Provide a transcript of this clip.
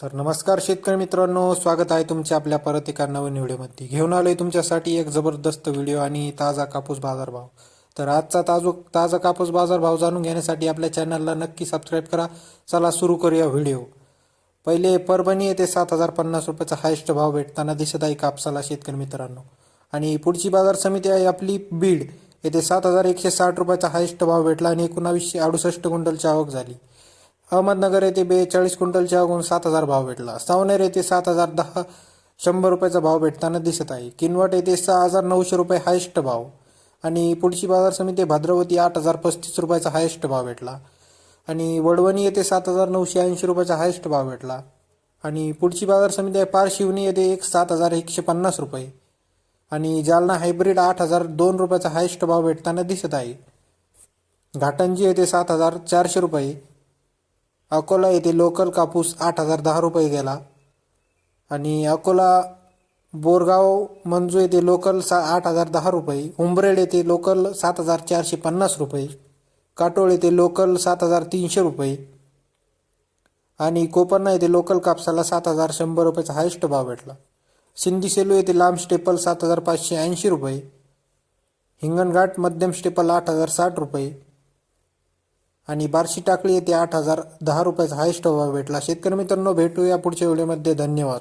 तर नमस्कार शेतकरी मित्रांनो स्वागत आहे तुमचे आपल्या परत एका नवीन व्हिडिओमध्ये. घेऊन आलोय तुमच्यासाठी एक जबरदस्त व्हिडिओ आणि ताजा कापूस बाजारभाव तर आजचा ताजो ताजा कापूस बाजारभाव जाणून घेण्यासाठी आपल्या चॅनलला नक्की सबस्क्राईब करा. चला सुरू करूया व्हिडिओ. पहिले परभणी येथे सात हजार पन्नास रुपयाचा हायस्ट भाव भेटताना दिसत आहे कापसाला शेतकरी मित्रांनो. आणि पुढची बाजार समिती आहे आपली बीड. येथे सात हजार एकशे साठ रुपयाचा हायस्ट भाव भेटला आणि एकोणावीसशे अडुसष्ट क्विंटलची आवक झाली. अहमदनगर येथे बेचाळीस क्विंटलच्या अगून सात हजार भाव भेटला. सावनेर येथे सात हजार दहा शंभर रुपयाचा भाव भेटताना दिसत आहे. किनवट येथे सहा हजार नऊशे रुपये हायस्ट भाव आणि पुढची बाजार समिती भाद्रवती आठ हजार पस्तीस रुपयाचा हायस्ट भाव भेटला. आणि वडवणी येथे सात हजार नऊशे ऐंशी रुपयाचा हायस्ट भाव भेटला. आणि पुढची बाजार समिती आहे पारशिवनी येथे एक सात हजार एकशे पन्नास रुपये. आणि जालना हायब्रिड आठ हजार दोन रुपयाचा हायस्ट भाव भेटताना दिसत आहे. घाटंजी येथे सात हजार चारशे रुपये. अकोला येथे लोकल कापूस आठ हजार दहा रुपये गेला. आणि अकोला बोरगाव मंजू येथे लोकल सा आठ हजार दहा रुपये. उंबरेड येथे लोकल सात हजार चारशे पन्नास रुपये. काटोळ येथे लोकल सात हजार तीनशे रुपये. आणि कोपन्ना येथे लोकल कापसाला सात हजार शंभर रुपयाचा हायस्ट भाव भेटला. सिंधी सेलू येथे लांब स्टेपल सात हजार पाचशे ऐंशी रुपये. हिंगणघाट मध्यम स्टेपल आठ हजार साठ रुपये. आणि बार्शी टाकळी येथे आठ हजार दहा रुपयाचा हायस्ट भाव भेटला. शेतकरी मित्रांनो भेटूया पुढच्या व्हिडिओमध्ये. धन्यवाद.